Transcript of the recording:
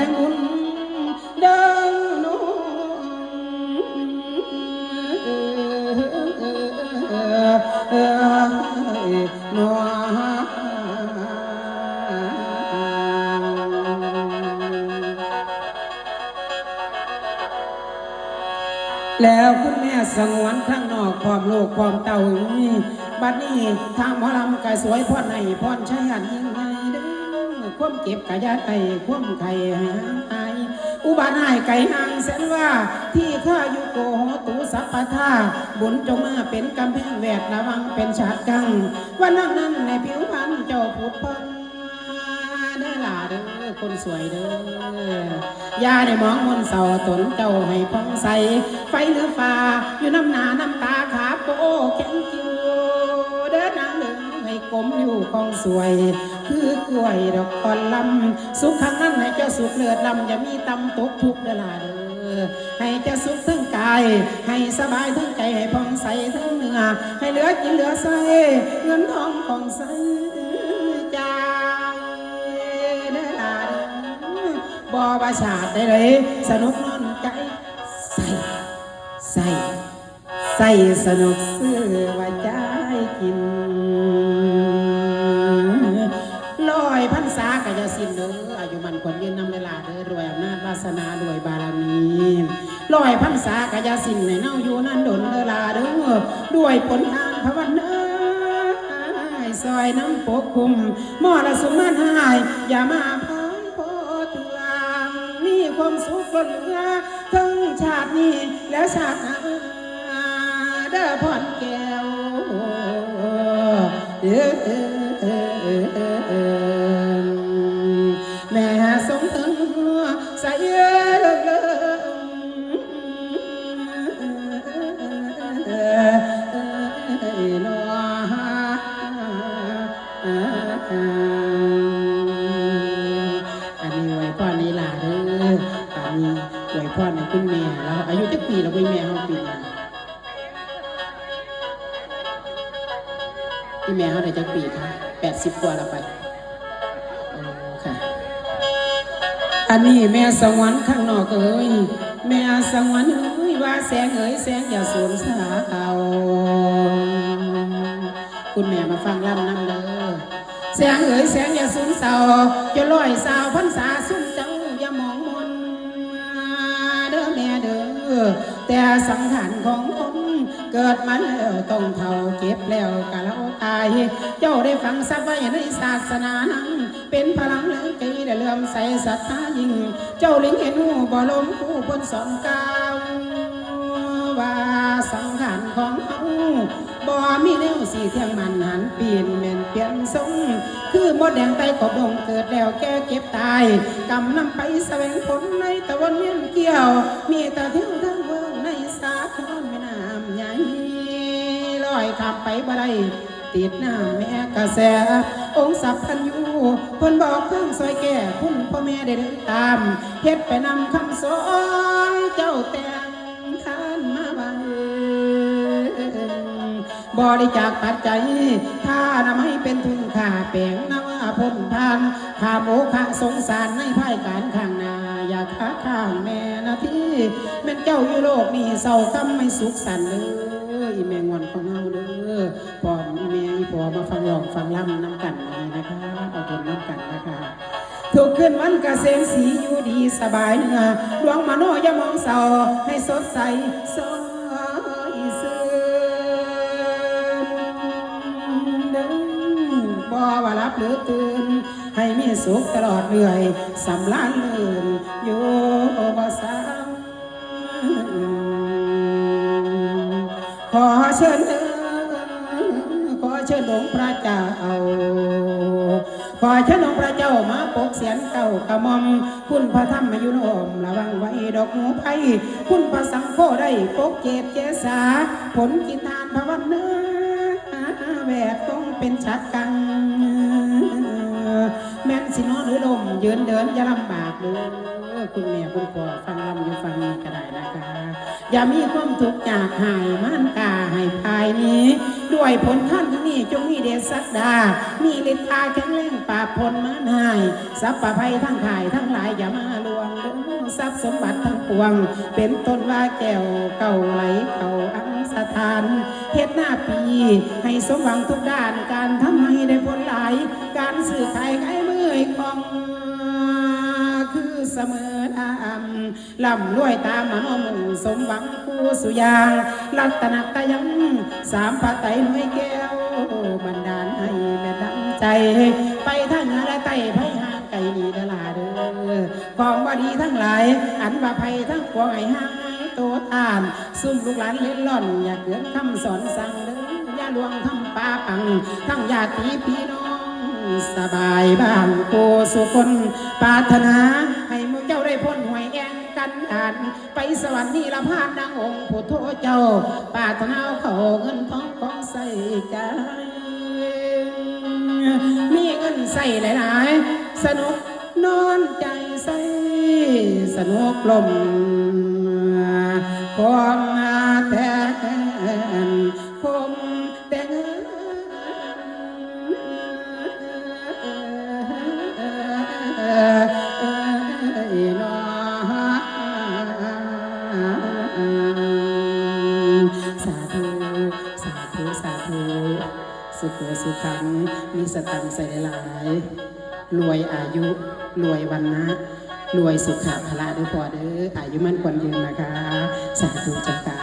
แต่งบุญเดินน้องเอ้ยน้องแล้วคุณแม่สงวนข้างนอกความโลกความเต่านี้บัดนี้ทางหมอลำกะสวยพ่อในพ่อนชัยอันยิ่งใหญ่เด้อ ควมเก็บกะยาไตควมไข่ให้หางหายอุบาทหายไก่นางแสนว่า ที่ข้าอยู่โกหตูสัพพทาบุญจงมาเป็นกำแพงแวดระวังเป็นฉาดกัง วันนั้นนั้นในผิวพรรณเจ้าผุดพองเด้อล่ะเด้อคนสวยเด้อยาได้มองมนเสาตนเจ้าให้พองใส ไฟหนือฟ้าอยู่น้ำหนาน้ำตาขาโปแข็งคิวเดินนางเหลืองให้กลมอยู่ของสวย คือกล้วยดอกคอนลำสุขข้างนั้นให้เจ้าสุขเลือดลำอย่ามีตำตกทุกเดล่ะเด้อให้เจ้าสุขทั้งกาย ให้สบายทั้งใจให้ผ่องใสทั้งเนื้อให้เหลือกินเหลือใสเงินทองของใสใจเดล่ะเด้อบ่ประชาติได้เลยสนุกนอนใจใส่ใส่ใส่สนุกซื้อว่าใจ พันษาก็จะสิ้นเด้ออายุมันควรยืนนำเวลาเด้อรวยอำนาจวาสนาดวยบารมีลอยพันษาก็จะสิ้นในเน่าอยู่นั่นดนเด้อลาเด้อด้วยผลทานภาวนาซอยน้ำปกคุมมอละสุมมันหายอย่ามาพันโพเตืองมีความสุขล้นเหลือทั้งชาตินี้และชาติหน้าเด้อพรแก้วเด้อ ไว้พ่อในคุณแม่เราอายุจักปีเราคุณแม่เราปีนี้ที่แม่เขาได้จักปีค่ะแปดสิบกว่าแล้วไปโอ้ค่ะ อันนี้แม่สวรรค์ข้างนอกเอ้ยแม่สวรรค์เอ้ยว่าแสงเอ้ยแสงอย่าสูญสาเอาคุณแม่มาฟังลำน้ำเด้อแสงเอ้ยแสงอย่าสูญเศร้าจะลอยสาวพันษาสุ แต่สังขารของคนเกิดมาแล้วต้องเท่าเก็บแล้วกะเราตาย เจ้าได้ฟังสับไว้ในศาสนานั้นเป็นพลังเหลืองใจได้เลื่อมใสศรัทธายิ่ง เจ้าลิงเห็นหูบ่ลมผู้คนสอนกล่าวว่าสังขารของเขาบ่มีแนวสีเที่ยงมันหันเปลี่ยนแม่นเปลี่ยนทรงคือมดแดงไตกบดงเกิดแล้วแก่เก็บตายกำนำไปแสวงผลในตะวันเวียนเกี่ยว มีแต่เที่ยว อยข้ามไปบ่ได้ติดหน้าแม่กระแส องค์สัพพันอยูเพิ่นบอกเพิ่องซอยแก่คุณพ่อแม่ได้เดินตามเฮ็ดไปนำคำสอนเจ้าแต่งทานมาไว้บริจาคปัจจัยถ้านำให้เป็นทุนค่าแปลงนว่าพ้นทานข้าโมฆะสงสารในภายการข้างนาอยากค้าข้างแม่นาทีแม่เจ้าอยู่โลกนี้เศร้ากำไม่สุขสันเลยแมงวันของ เฮาเด้อพออีแมงอีพอมาฟังร้องฟังล่ำน้ำกันนี่นะคะเอาคนน้ำกันนะคะทุกขึ้นวันกเกษมสีอยู่ดีสบายเนื้อดวงมโนอย่ามองเศร้าให้สดใสสอยเสื่อมเด้อบ่ว่ารับหรือตื่นให้มีสุขตลอดเรื่อยสำลานลื่นอยู่บ่สามขอเชิญเองค์พระเจ้าขอเชิญองค์พระเจ้ามาปกเสียนเก่ากระมอม คุณพระธรรมยุโนมระวังไว้ดอกหูไผ่คุณพระสังโฆได้ปกเจตเจสา ผลกินทานภาวนาแวดต้องเป็นชัดกัง แม่นสินอนหรือลมยืนเดินอย่าลำบากเด้อคุณแม่คุณพ่อฟังลำอยู่ฟังนี้ก็ได้นะคะอย่ามีความทุกข์จากหายมันกาให้ภายนี้ ด้วยผลท่านี้จงมีเดชสักดา มีฤทธาแข็งแรงปราบผลมานาย สัพพะภัยทั้งขายทั้งหลายอย่ามาลวงเด้อทรัพย์สมบัติทั้งปวง เป็นต้นว่าแก้วเก่าไหลเก่าอังสถานเฮ็ดหน้าปี ให้สมหวังทุกด้านการทำให้ได้ผลหลาย การสื่อขายขายมือให้คล่องคือเสมอดำล่ำรวยตามมโนมุ่งสมหวังคู่สุยาง รัตนตยัง สามพระไตรหน่วยแก้ว บันดาลให้แม่ดังใจ ไปทั้งหนือและใต้ไพห่างไกลนีดลาเด้อของว่าดีทั้งหลาย อันว่าภัยทั้งปวงให้หางให้ตัวทานซุ่มลูกหลานเล่นล่อน อย่าเกินคำสอนสั่งเด้ออย่าลวงทำป้าปัง ทั้งญาติพี่น้องสบายบ้านโกสุคนปาถนา ให้หมูเจ้าได้พ้นหวยแองกันดาน ไปสวรรค์นี่ละพานนางองค์ผู้โทเจ้าปาถนาเขาเงินทองของ ใส่ใจ มีเงินใส่หลาย ๆ สนุกนอนใจใส่ สนุกลมความ สุขสุขัง มีสตังใส่หลาย รวยอายุ รวยวันนะรวยสุขภาละด้วยพอเด้ออายุมั่นควรยืนนะคะ สาธุจ้า